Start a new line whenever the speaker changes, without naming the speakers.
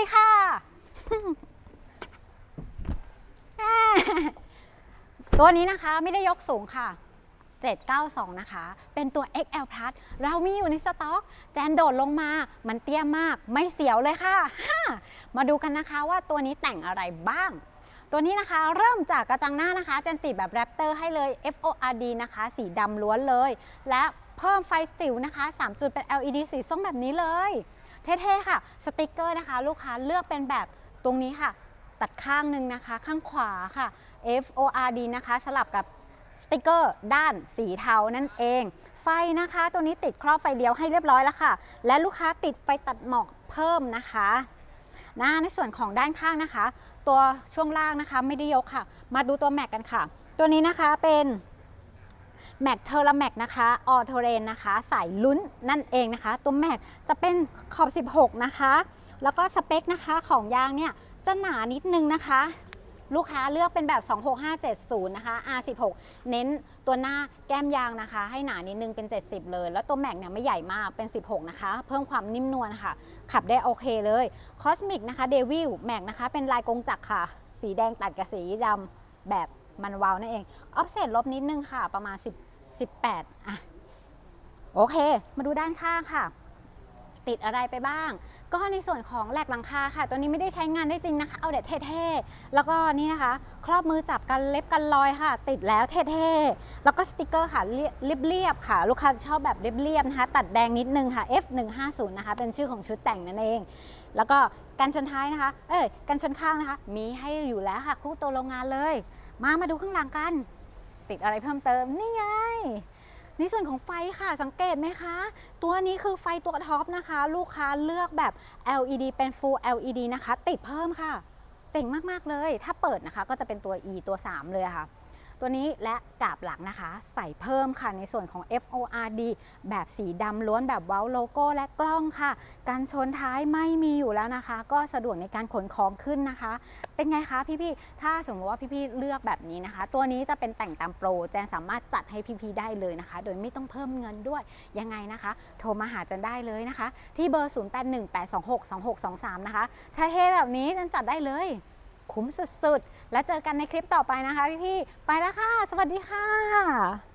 ดีค่ะ ตัวนี้นะคะไม่ได้ยกสูงค่ะ 792 นะคะ เป็นตัว XL Plus เรามีอยู่ในสต็อก แจนโดดลงมา มันเตี้ยมาก ไม่เสียวเลยค่ะ มาดูกันนะคะว่าตัวนี้แต่งอะไรบ้าง ตัวนี้นะคะเริ่มจากกระจังหน้านะคะ แจนติดแบบแรปเตอร์ให้เลย FORD นะคะ สีดำล้วนเลย และเพิ่มไฟสิวนะคะ 3 จุดเป็น LED สีส้มแบบนี้เลย เท่ๆค่ะ สติกเกอร์นะคะ ลูกค้าเลือกเป็นแบบตรงนี้ค่ะ ตัดข้างหนึ่งนะคะ ข้างขวาค่ะ FORD นะคะ สลับกับสติกเกอร์ด้านสีเทานั่นเอง ไฟนะคะ ตัวนี้ติดครอบไฟเลี้ยวให้เรียบร้อยแล้วค่ะ และลูกค้าติดไฟตัดหมอกเพิ่มนะคะนะในส่วนของด้านข้างนะคะ ตัวช่วงล่างนะคะไม่ได้ยกค่ะ มาดูตัวแม็กกันค่ะ ตัวนี้นะคะเป็น แม็กเทอร์แม็กนะคะออโทเรนนะคะสายลุ้นนั่นเองนะคะ ตัวแม็กจะเป็นขอบ 16 นะคะ แล้วก็สเปคนะคะของยางเนี่ยจะหนานิดนึงนะคะ ลูกค้าเลือกเป็นแบบ 26570 นะคะ R16 เน้นตัวหน้าแก้มยางนะคะ ให้หนานิดนึงเป็น 70 เลย แล้วตัวแม็กเนี่ยไม่ใหญ่มากเป็น 16 นะคะ เพิ่มความนิ่มนวลค่ะ ขับได้โอเคเลยคอสมิกนะคะเดวิลแม็กนะคะ เป็นลายกงจักรค่ะ สีแดงตัดกับสีดำแบบมันวาวนั่นเอง ออฟเซตลบนิดนึงค่ะ ประมาณ 10 18อะโอเค มาดูด้านข้างค่ะ ติดอะไรไปบ้าง ก็ในส่วนของแหลกหลังคาค่ะ ตัวนี้ไม่ได้ใช้งานได้จริงนะคะ เอาแต่เท่ๆ แล้วก็นี่นะคะ ครอบมือจับกันเล็บกันรอยค่ะ ติดแล้วเท่ๆ แล้วก็สติกเกอร์ค่ะเรียบเรียบๆค่ะ ลูกค้าชอบแบบเรียบๆนะคะ ตัดแดงนิดนึงค่ะ F150 นะคะ เป็นชื่อของชุดแต่งนั่นเอง แล้วก็กันชนท้ายนะคะ เอ้ยกันชนข้างนะคะ มีให้อยู่แล้วค่ะ คู่ตัวโรงงานเลย มามาดูข้างหลังกัน ติดอะไรเพิ่มเติมนี่ไงในส่วนของไฟค่ะสังเกตไหมคะ ตัวนี้คือไฟตัวท็อปนะคะ ลูกค้าเลือกแบบ LED เป็น Full LED นะคะ ติดเพิ่มค่ะ เจ๋งมาก ๆ เลย ถ้าเปิดนะคะก็จะเป็นตัว E ตัว 3 เลยค่ะ ตัวนี้และกาบหลังนะคะ ใส่เพิ่มค่ะในส่วนของ FORD แบบสีดำล้วนแบบเว้าโลโก้และกล้องค่ะการชนท้ายไม่มีอยู่แล้วนะคะ ก็สะดวกในการขนของขึ้นนะคะ เป็นไงคะพี่ๆถ้าสมมติว่าพี่ๆเลือกแบบนี้นะคะ ตัวนี้จะเป็นแต่งตามโปรแจนสามารถจัดให้พี่ๆได้เลยนะคะ โดยไม่ต้องเพิ่มเงินด้วยยังไงนะคะ โทรมาหาจันได้เลยนะคะ ที่เบอร์ 0818262623 นะคะถ้าเท่แบบนี้จันจัดได้เลย คุ้มสุดๆ แล้วเจอกันในคลิปต่อไปนะคะพี่ๆ ไปแล้วค่ะ สวัสดีค่ะ